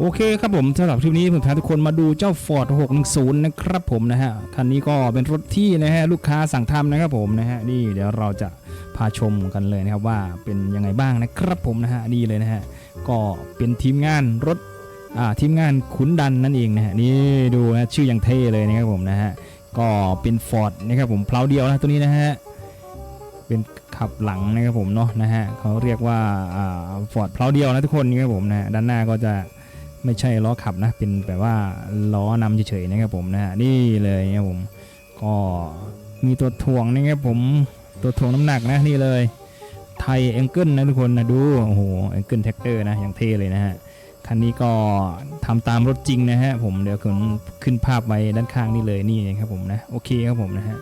โอเคครับผมสำหรับคลิปนี้ผมพาทุกคนมาดูเจ้า Ford 610 นะครับผมนะฮะ คันนี้ก็เป็นรถที่นะฮะลูกค้าสั่งทำนะครับผมนะฮะ นี่เดี๋ยวเราจะพาชมกันเลยนะครับว่าเป็นยังไงบ้างนะครับผมนะฮะ นี่เลยนะฮะ ก็เป็นทีมงานรถอ่าทีมงานขุนดันนั่นเองนะฮะ นี่ดูนะชื่อยังเท่เลยนะครับผมนะฮะ ก็เป็น Ford นะครับผมเพลาเดียวนะตัวนี้นะฮะ เป็นขับหลังนะครับผมเนาะนะฮะเขาเรียกว่าอ่าฟอร์ดเพลาเดียวนะทุกคนนี่ครับผมนะฮะด้านหน้าก็จะ ไม่ใช่ล้อขับนะ เป็นแบบว่าล้อนำเฉยๆนะครับผมนะฮะนี่เลยนะครับผม ก็มีตัวถ่วงนะครับผมตัวถ่วงน้ำหนักนะนี่เลยไทยแองเกิลนะทุกคนนะดูโอ้โหแองเกิลแท็กเตอร์นะอย่างเท่เลยนะฮะคันนี้ก็ทำตามรถจริงนะฮะผมเดี๋ยวขึ้นขึ้นภาพไว้ด้านข้างนี่เลยนี่นะครับผมนะโอเคครับผมนะฮะ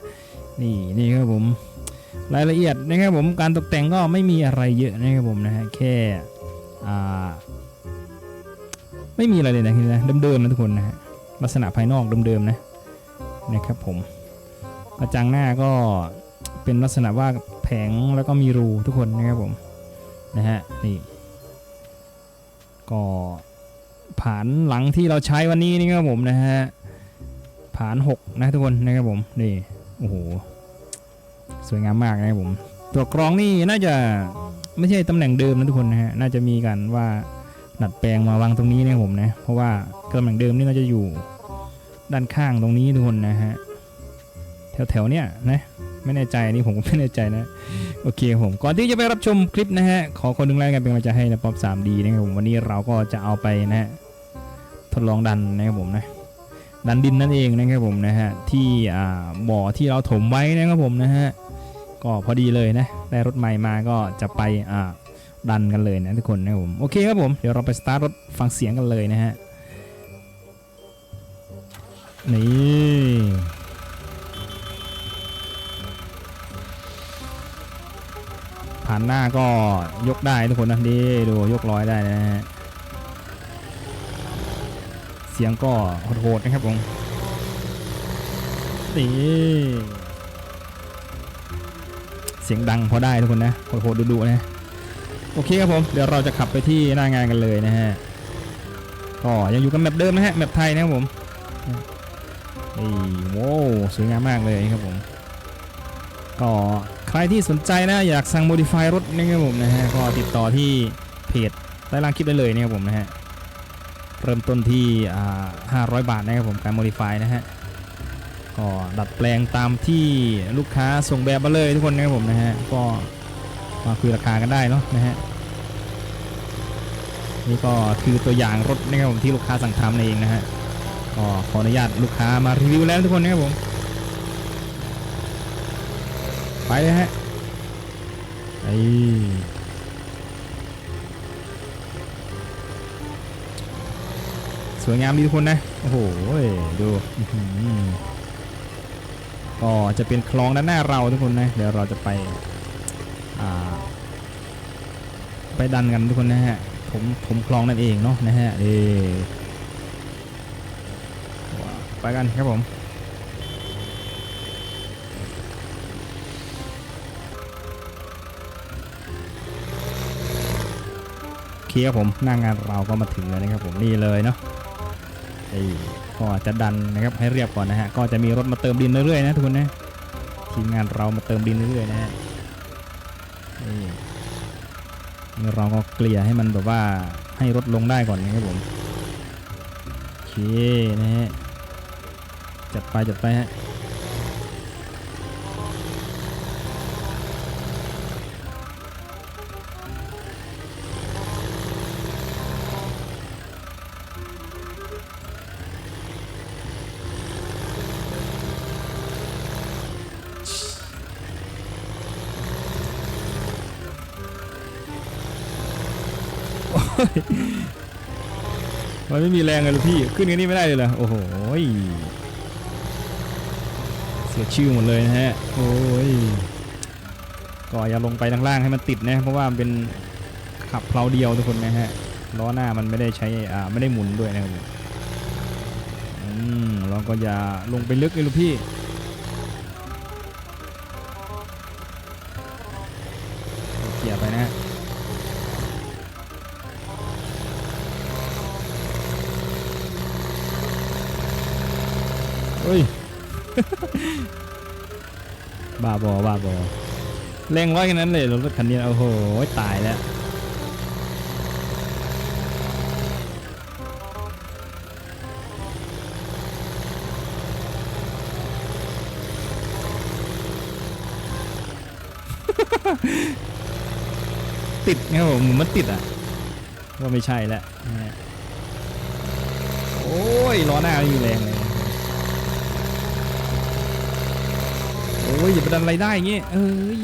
นี่นี่ครับผมรายละเอียดนะครับผมการตกแต่งก็ไม่มีอะไรเยอะนะครับผมนะฮะแค่อ่า ไม่มีอะไรเลยนะทีนะเดิมๆนะทุกคนนะฮะลักษณะภายนอกเดิมๆนะนะครับผมกระจังหน้าก็เป็นลักษณะว่าแผงแล้วก็มีรูทุกคนนะครับผมนะฮะนี่ก็ผานหลังที่เราใช้วันนี้นี่ครับผมนะฮะผาน6นะทุกคนนะครับผมนี่โอ้โหสวยงามมากนะครับผม ตัวกรองนี่น่าจะไม่ใช่ตำแหน่งเดิมนะทุกคนนะฮะน่าจะมีกันว่า ดัดแปลงมาวางตรงนี้นะผมนะ เพราะว่าเครื่องเหมือนเดิมนี่น่าจะอยู่ด้านข้างตรงนี้ทุกคนนะฮะแถวๆเนี้ยนะไม่แน่ใจนี่ผมก็ไม่แน่ใจนะ โอเคผมก่อนที่จะไปรับชมคลิปนะฮะ ขอคนหนึ่งไลค์กันเป็นกำลังใจให้นะป๊อป 3D นะครับผมวันนี้เราก็จะเอาไปนะฮะทดลองดันนะครับผมนะดันดินนั่นเองนะครับผมนะฮะที่บ่อที่เราถมไว้นะครับผมนะฮะก็พอดีเลยนะได้รถใหม่มาก็จะไปอ่า ดันกันเลยนะทุกคนนะผมโอเคครับผมเดี๋ยวเราไปสตาร์ทรถฟังเสียงกันเลยนะฮะนี่ผ่านหน้าก็ยกได้ทุกคนนะดีดูยกร้อยได้นะฮะเสียงก็โหดๆนะครับผมนี่เสียงดังพอได้ทุกคนนะโหดๆดุๆนะ โอเคครับผม เดี๋ยวเราจะขับไปที่หน้างานกันเลยนะฮะก็ยังอยู่กับแมปเดิมนะฮะแมปไทยนะครับผมนี่โว้วสวยงามมากเลยครับผม ก็ใครที่สนใจนะอยากสั่ง modify รถนะครับผมนะฮะก็ติดต่อที่เพจใต้ล่างคลิปได้เลยนะครับผมนะฮะเริ่มต้นที่อ่า500บาทนะครับผมการ modify นะฮะก็ดัดแปลงตามที่ลูกค้าส่งแบบมาเลยทุกคนนะครับผมนะฮะก็ มาคุยราคากันได้เนาะนะฮะนี่ก็คือตัวอย่างรถนะครับผมที่ลูกค้าสั่งทำเองนะฮะก็ขออนุญาตลูกค้ามารีวิวแล้วทุกคนนะครับผมไปเลยฮะไอสวยงามดีทุกคนนะ โอ้โห ดูอื้อหือก็จะเป็นคลองด้านหน้าเราทุกคนนะ เดี๋ยวเราจะไป ไปดันกันทุกคนนะฮะ ผมผมคลองนั่นเองเนาะนะฮะเอไปกันครับผมโอเคครับผมหน้างงานเราก็มาถึงแล้วนะครับผมนี่เลยเนาะก็จะดันนะครับให้เรียบก่อนนะฮะ ก็จะมีรถมาเติมดินเรื่อยๆนะทุกคนนะทีมงานเรามาเติมดินเรื่อยๆนะฮะ นี่เราก็เกลี่ยให้มันแบบว่าให้รถลงได้ก่อนนะครับผมโอเคนะฮะจัดไปจัดไปฮะ มันไม่มีแรงเลยลูกพี่ ขึ้นกันนี่ไม่ได้เลยเหรอ โอ้โหยเสียชื่อหมดเลยนะฮะ โอ้ย ก็อย่าลงไปทางล่างให้มันติดนะ เพราะว่ามันเป็นขับเพลาเดียวทุกคนนะฮะ ล้อหน้ามันไม่ได้ใช้ อ่า ไม่ได้หมุนด้วยนะครับผมอืมเราก็อย่าลงไปลึกเลยลูกพี่ เฮ้ย บ้าบอบ้าบอแรงร้อยแค่นั้นเลยรถคันนี้โอ้โหตายแล้วติดไงครับผมเหมือนมันติดอะว่าไม่ใช่แล้วโอ้ยล้อหน้าไม่มีแรงเลย โอ้ยอย่าไปดันอะไรได้เงี้ยเอ้ย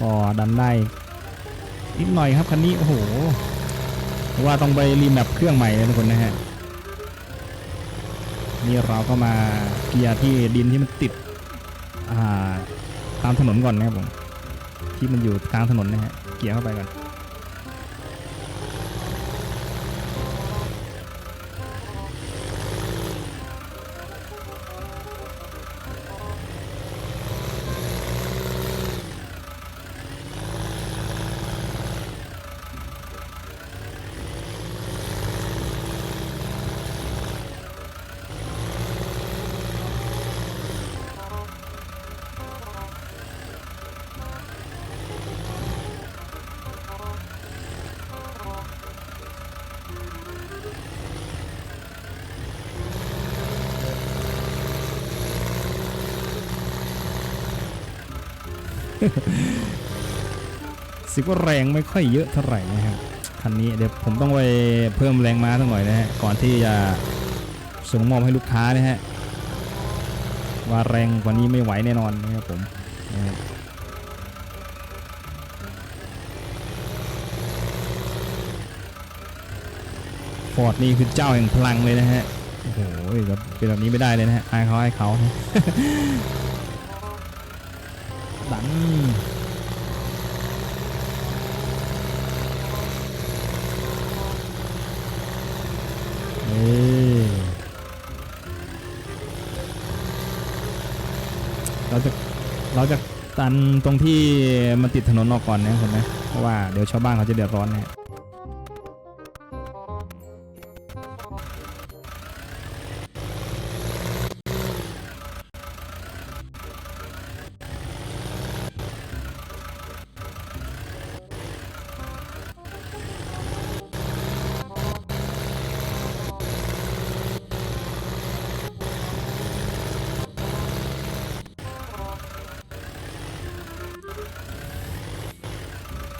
ก็ดันได้นิดหน่อยครับคันนี้โอ้โหว่าต้องไปรีแมปเครื่องใหม่เลยทุกคนนะฮะนี่เราก็มาเกียร์ที่ดินที่มันติดาตามถนนก่อนนะครับผมที่มันอยู่กลางถนนนะฮะเกียร์เข้าไปก่อน สิว่าแรงไม่ค่อยเยอะเท่าไหร่นะครับคันนี้เดี๋ยวผมต้องไปเพิ่มแรงม้าสักหน่อยนะฮะก่อนที่จะส่งมอบให้ลูกค้านะฮะว่าแรงกว่านี้ไม่ไหวแน่นอนนะครับผมฟอร์ดนี่คือเจ้าแห่งพลังเลยนะฮะ โอ้โหแบบเป็นแบบนี้ไม่ได้เลยนะฮะ อายเขาอายเขา เราจะเราจะตันตรงที่มันติดถนนออกก่อนนะคนนะเพราะว่าเดี๋ยวชาวบ้านเขาจะเดือดร้อนนะ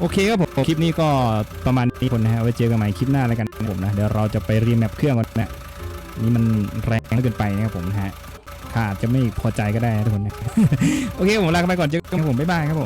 โอเคครับผม คลิปนี้ก็ประมาณนี้คนนะฮะไว้เจอกันใหม่คลิปหน้าแล้วกันผมนะ เดี๋ยวเราจะไปรีแมปเครื่องกันนะนี่มันแรงเกินไปนะครับผมนะฮะข้าอาจจะไม่พอใจก็ได้นะทุกคนนะ โอเคผมลาไปก่อนเจอกันผมบ๊ายบายครับผม